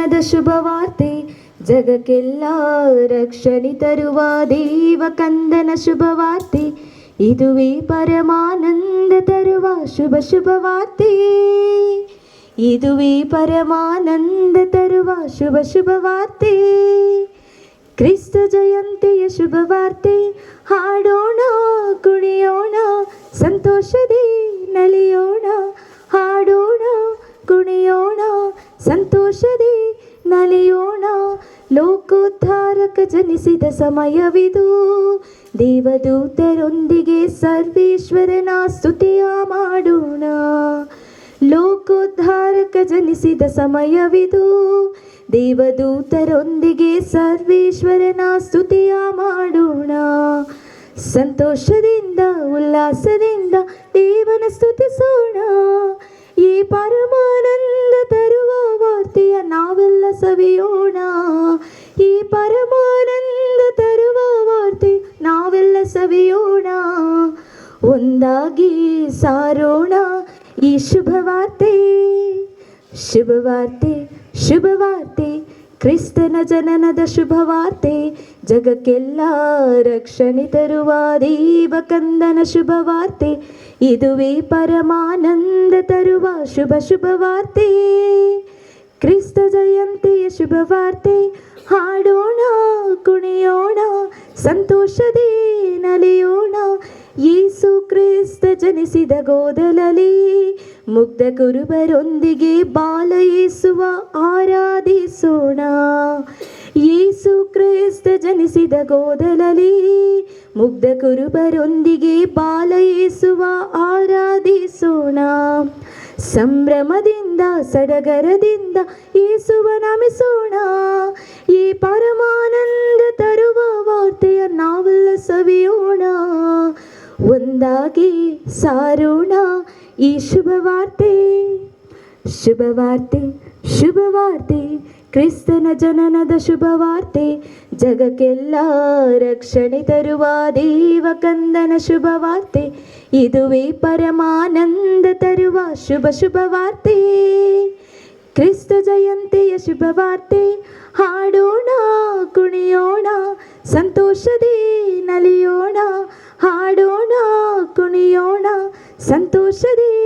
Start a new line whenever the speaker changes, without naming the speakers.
ദിനദ ശുഭവാർത്തെ ജഗക്കെല്ലാ രക്ഷണി തരുവ ദൈവകന്ദന ശുഭവാർത്തെ ഇതുവേ പരമാനന്ദ തരുവ ശുഭ ശുഭവാർത്തെ. ഇതുവേ പരമാനന്ദ തരുവ ശുഭ ശുഭവാർത്തെ. ക്രിസ്ത ജയന്തിയ ശുഭവാർത്തെ ഹാടോണോ കുണിയോണോ സന്തോഷതീ നലിയോ ನಲಿಯೋಣ ಲೋಕೋದ್ಧಾರಕ ಜನಿಸಿದ ಸಮಯವಿದು. ದೇವದೂತರೊಂದಿಗೆ ಸರ್ವೇಶ್ವರನ ಸ್ತುತಿಯ ಮಾಡೋಣ. ಲೋಕೋದ್ಧಾರಕ ಜನಿಸಿದ ಸಮಯವಿದು. ದೇವದೂತರೊಂದಿಗೆ ಸರ್ವೇಶ್ವರನ ಸ್ತುತಿಯ ಮಾಡೋಣ. ಸಂತೋಷದಿಂದ, ಉಲ್ಲಾಸದಿಂದ ದೇವನ ಸ್ತುತಿಸೋಣ. ഈ ಪರಮಾನಂದ ತರುವ ವಾರ್ತೆ ನಾವೆಲ್ಲ ಸವಿಯೋಣ ಒಂದಾಗಿ ಸಾರೋಣ ಈ ಶುಭವಾರ್ತೆ ಶುಭವಾರ್ತೆ ಶುಭವಾರ್ತೆ ಕ್ರಿಸ್ತನ ಜನನದ ಶುಭವಾರ್ತೆ ಜಗಕ್ಕೆಲ್ಲ ರಕ್ಷಣೆ ತರುವ ದೇವಕಂದನ ಶುಭವಾರ್ತೆ ಇದುವೇ ಪರಮಾನಂದ ತರುವ ಶುಭ ಶುಭವಾರ್ತೆ ಕ್ರಿಸ್ತ ಜಯಂತಿಯ ಶುಭವಾರ್ತೆ ಹಾಡೋಣ, ಕುಣಿಯೋಣ, ಸಂತೋಷದೇ ನಲಿಯೋಣ. ಯೇಸು ಕ್ರಿಸ್ತ ಜನಿಸಿದ ಗೋದಲಲಿ ಮುಗ್ಧ ಕುರುಬರೊಂದಿಗೆ ಬಾಲ ಯೇಸುವ ಆರಾಧಿಸೋಣ. ಯೇಸು ಕ್ರಿಸ್ತ ಜನಿಸಿದ ಗೋದಲಲಿ ಮುಗ್ಧ ಕುರುಬರೊಂದಿಗೆ ಬಾಲ ಯೇಸುವ ಆರಾಧಿಸೋಣ. ಸಂಭ್ರಮದಿಂದ ಸಡಗರದಿಂದ ಯೇಸುವನಮಿಸೋಣ ಈ ಪರಮಾನಂದ ತರುವ ವಾರ್ತೆಯ ನಾವೆಲ್ಲ ಸವಿಯೋಣ ಒಂದಾಗಿ ಸಾರೋಣ ಈ ಶುಭವಾರ್ತೆ ಶುಭವಾರ್ತೆ ಶುಭವಾರ್ತೆ ക്രിസ്തന ജനനദ ശുഭവാർത്തെ. ജഗക്കെല്ലാ രക്ഷണി തരുവാ ദൈവകന്ദന ശുഭവാർത്തെ. ഇതുവേ പരമാനന്ദ തരുവ ശുഭ ശുഭവാർത്തെ. ക്രിസ്തു ജയന്തിയ ശുഭവാർത്തെ. ഹാടോണ കുണിയോണ സന്തോഷദേ നലിയോണ. ഹാടോണ കുണിയോണ സന്തോഷദേ